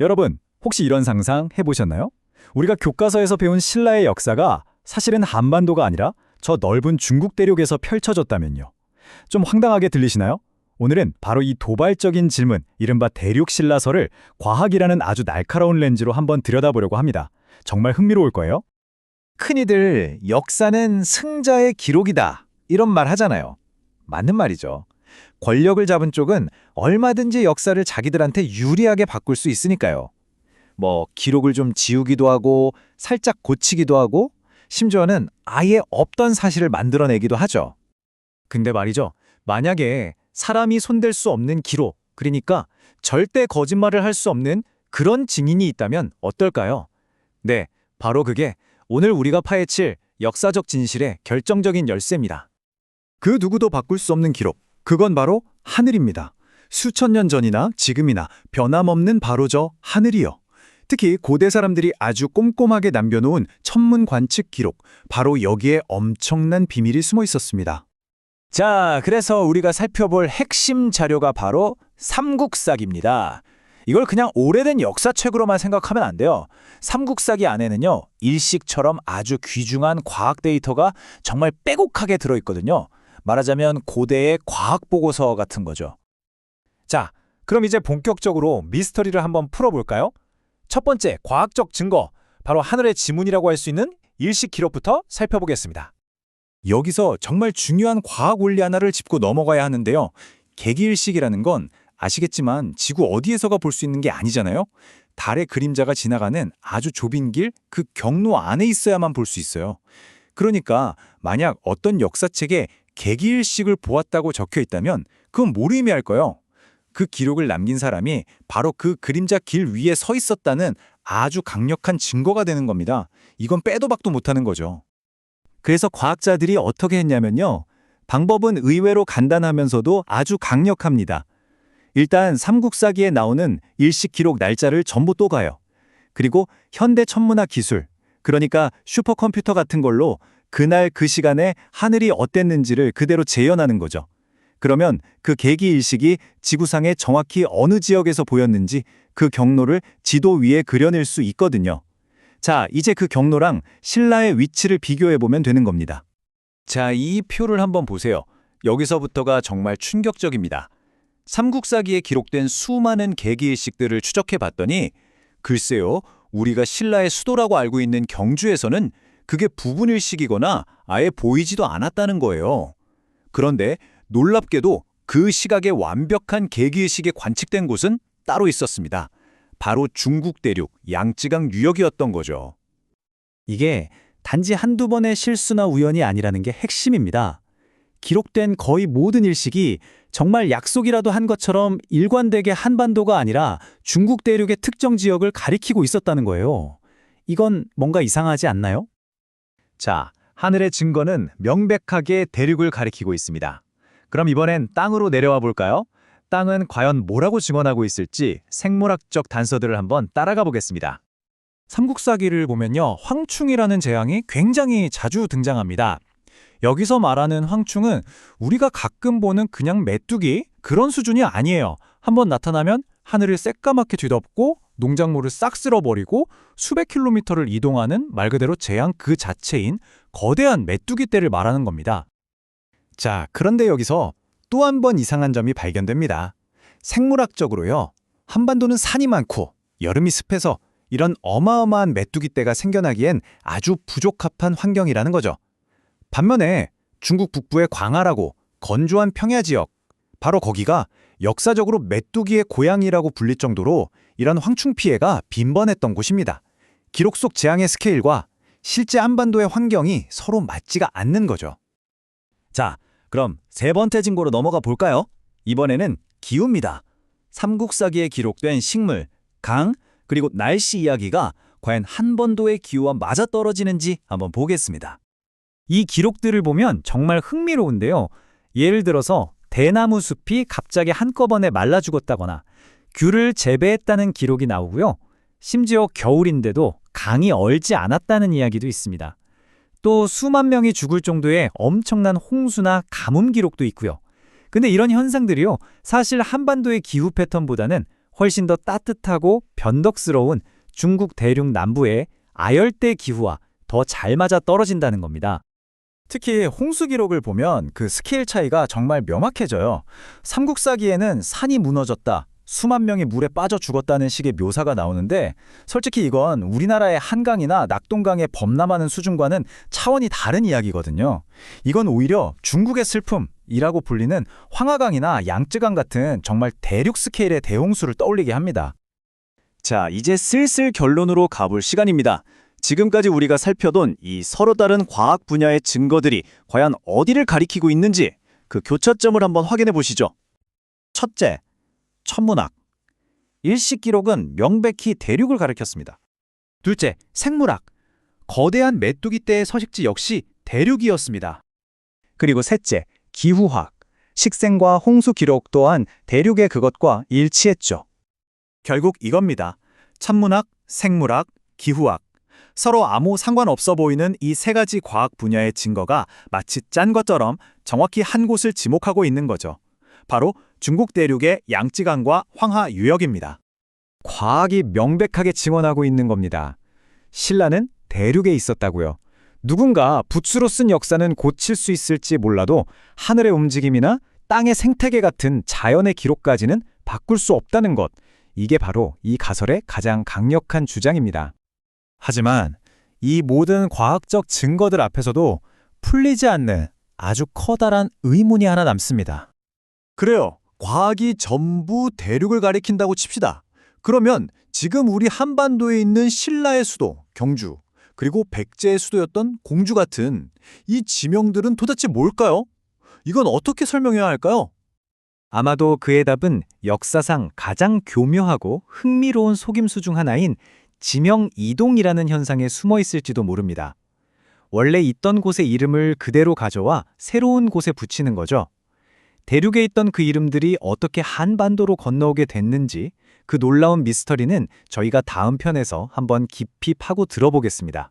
여러분, 혹시 이런 상상 해보셨나요? 우리가 교과서에서 배운 신라의 역사가 사실은 한반도가 아니라 저 넓은 중국 대륙에서 펼쳐졌다면요. 좀 황당하게 들리시나요? 오늘은 바로 이 도발적인 질문, 이른바 대륙신라설을 과학이라는 아주 날카로운 렌즈로 한번 들여다보려고 합니다. 정말 흥미로울 거예요. 흔히들 역사는 승자의 기록이다 이런 말 하잖아요. 맞는 말이죠. 권력을 잡은 쪽은 얼마든지 역사를 자기들한테 유리하게 바꿀 수 있으니까요. 뭐 기록을 좀 지우기도 하고 살짝 고치기도 하고 심지어는 아예 없던 사실을 만들어내기도 하죠. 근데 말이죠. 만약에 사람이 손댈 수 없는 기록, 그러니까 절대 거짓말을 할 수 없는 그런 증인이 있다면 어떨까요? 네, 바로 그게 오늘 우리가 파헤칠 역사적 진실의 결정적인 열쇠입니다. 그 누구도 바꿀 수 없는 기록, 그건 바로 하늘입니다. 수천 년 전이나 지금이나 변함없는 바로 저 하늘이요. 특히 고대 사람들이 아주 꼼꼼하게 남겨놓은 천문 관측 기록, 바로 여기에 엄청난 비밀이 숨어 있었습니다. 자, 그래서 우리가 살펴볼 핵심 자료가 바로 삼국사기입니다. 이걸 그냥 오래된 역사책으로만 생각하면 안 돼요. 삼국사기 안에는요, 일식처럼 아주 귀중한 과학 데이터가 정말 빼곡하게 들어있거든요. 말하자면 고대의 과학 보고서 같은 거죠. 자, 그럼 이제 본격적으로 미스터리를 한번 풀어볼까요? 첫 번째, 과학적 증거, 바로 하늘의 지문이라고 할 수 있는 일식 기록부터 살펴보겠습니다. 여기서 정말 중요한 과학 원리 하나를 짚고 넘어가야 하는데요. 개기일식이라는 건 아시겠지만 지구 어디에서가 볼 수 있는 게 아니잖아요. 달의 그림자가 지나가는 아주 좁은 길, 그 경로 안에 있어야만 볼 수 있어요. 그러니까 만약 어떤 역사책에 개기일식을 보았다고 적혀 있다면 그건 뭘 의미할까요? 그 기록을 남긴 사람이 바로 그 그림자 길 위에 서 있었다는 아주 강력한 증거가 되는 겁니다. 이건 빼도 박도 못하는 거죠. 그래서 과학자들이 어떻게 했냐면요. 방법은 의외로 간단하면서도 아주 강력합니다. 일단 삼국사기에 나오는 일식 기록 날짜를 전부 또 가요. 그리고 현대 천문학 기술, 그러니까 슈퍼컴퓨터 같은 걸로 그날 그 시간에 하늘이 어땠는지를 그대로 재현하는 거죠. 그러면 그 계기 일식이 지구상에 정확히 어느 지역에서 보였는지 그 경로를 지도 위에 그려낼 수 있거든요. 자, 이제 그 경로랑 신라의 위치를 비교해 보면 되는 겁니다. 자, 이 표를 한번 보세요. 여기서부터가 정말 충격적입니다. 삼국사기에 기록된 수많은 계기일식들을 추적해 봤더니 글쎄요, 우리가 신라의 수도라고 알고 있는 경주에서는 그게 부분일식이거나 아예 보이지도 않았다는 거예요. 그런데 놀랍게도 그 시각에 완벽한 계기의식이 관측된 곳은 따로 있었습니다. 바로 중국 대륙 양쯔강 유역이었던 거죠. 이게 단지 한두 번의 실수나 우연이 아니라는 게 핵심입니다. 기록된 거의 모든 일식이 정말 약속이라도 한 것처럼 일관되게 한반도가 아니라 중국 대륙의 특정 지역을 가리키고 있었다는 거예요. 이건 뭔가 이상하지 않나요? 자, 하늘의 증거는 명백하게 대륙을 가리키고 있습니다. 그럼 이번엔 땅으로 내려와 볼까요? 땅은 과연 뭐라고 증언하고 있을지 생물학적 단서들을 한번 따라가 보겠습니다. 삼국사기를 보면요. 황충이라는 재앙이 굉장히 자주 등장합니다. 여기서 말하는 황충은 우리가 가끔 보는 그냥 메뚜기 그런 수준이 아니에요. 한번 나타나면 하늘을 새까맣게 뒤덮고 농작물을 싹 쓸어버리고 수백 킬로미터를 이동하는 말 그대로 재앙 그 자체인 거대한 메뚜기 떼를 말하는 겁니다. 자, 그런데 여기서 또 한 번 이상한 점이 발견됩니다. 생물학적으로요. 한반도는 산이 많고 여름이 습해서 이런 어마어마한 메뚜기 떼가 생겨나기엔 아주 부적합한 환경이라는 거죠. 반면에 중국 북부의 광활하고 건조한 평야 지역, 바로 거기가 역사적으로 메뚜기의 고향이라고 불릴 정도로 이런 황충 피해가 빈번했던 곳입니다. 기록 속 재앙의 스케일과 실제 한반도의 환경이 서로 맞지가 않는 거죠. 자, 그럼 세 번째 증거로 넘어가 볼까요? 이번에는 기후입니다. 삼국사기에 기록된 식물, 강, 그리고 날씨 이야기가 과연 한반도의 기후와 맞아떨어지는지 한번 보겠습니다. 이 기록들을 보면 정말 흥미로운데요. 예를 들어서 대나무 숲이 갑자기 한꺼번에 말라 죽었다거나 귤을 재배했다는 기록이 나오고요. 심지어 겨울인데도 강이 얼지 않았다는 이야기도 있습니다. 또 수만 명이 죽을 정도의 엄청난 홍수나 가뭄 기록도 있고요. 근데 이런 현상들이요. 사실 한반도의 기후 패턴보다는 훨씬 더 따뜻하고 변덕스러운 중국 대륙 남부의 아열대 기후와 더 잘 맞아 떨어진다는 겁니다. 특히 홍수 기록을 보면 그 스케일 차이가 정말 명확해져요. 삼국사기에는 산이 무너졌다. 수만 명이 물에 빠져 죽었다는 식의 묘사가 나오는데 솔직히 이건 우리나라의 한강이나 낙동강의 범람하는 수준과는 차원이 다른 이야기거든요. 이건 오히려 중국의 슬픔이라고 불리는 황하강이나 양쯔강 같은 정말 대륙 스케일의 대홍수를 떠올리게 합니다. 자, 이제 슬슬 결론으로 가볼 시간입니다. 지금까지 우리가 살펴본 이 서로 다른 과학 분야의 증거들이 과연 어디를 가리키고 있는지 그 교차점을 한번 확인해 보시죠. 첫째, 천문학. 일식 기록은 명백히 대륙을 가리켰습니다. 둘째, 생물학. 거대한 메뚜기 떼의 서식지 역시 대륙이었습니다. 그리고 셋째, 기후학. 식생과 홍수 기록 또한 대륙의 그것과 일치했죠. 결국 이겁니다. 천문학, 생물학, 기후학. 서로 아무 상관없어 보이는 이 세 가지 과학 분야의 증거가 마치 짠 것처럼 정확히 한 곳을 지목하고 있는 거죠. 바로 중국 대륙의 양쯔강과 황하 유역입니다. 과학이 명백하게 증언하고 있는 겁니다. 신라는 대륙에 있었다고요. 누군가 붓으로 쓴 역사는 고칠 수 있을지 몰라도 하늘의 움직임이나 땅의 생태계 같은 자연의 기록까지는 바꿀 수 없다는 것. 이게 바로 이 가설의 가장 강력한 주장입니다. 하지만 이 모든 과학적 증거들 앞에서도 풀리지 않는 아주 커다란 의문이 하나 남습니다. 그래요. 과학이 전부 대륙을 가리킨다고 칩시다. 그러면 지금 우리 한반도에 있는 신라의 수도, 경주, 그리고 백제의 수도였던 공주 같은 이 지명들은 도대체 뭘까요? 이건 어떻게 설명해야 할까요? 아마도 그의 답은 역사상 가장 교묘하고 흥미로운 속임수 중 하나인 지명 이동이라는 현상에 숨어 있을지도 모릅니다. 원래 있던 곳의 이름을 그대로 가져와 새로운 곳에 붙이는 거죠. 대륙에 있던 그 이름들이 어떻게 한반도로 건너오게 됐는지 그 놀라운 미스터리는 저희가 다음 편에서 한번 깊이 파고 들어보겠습니다.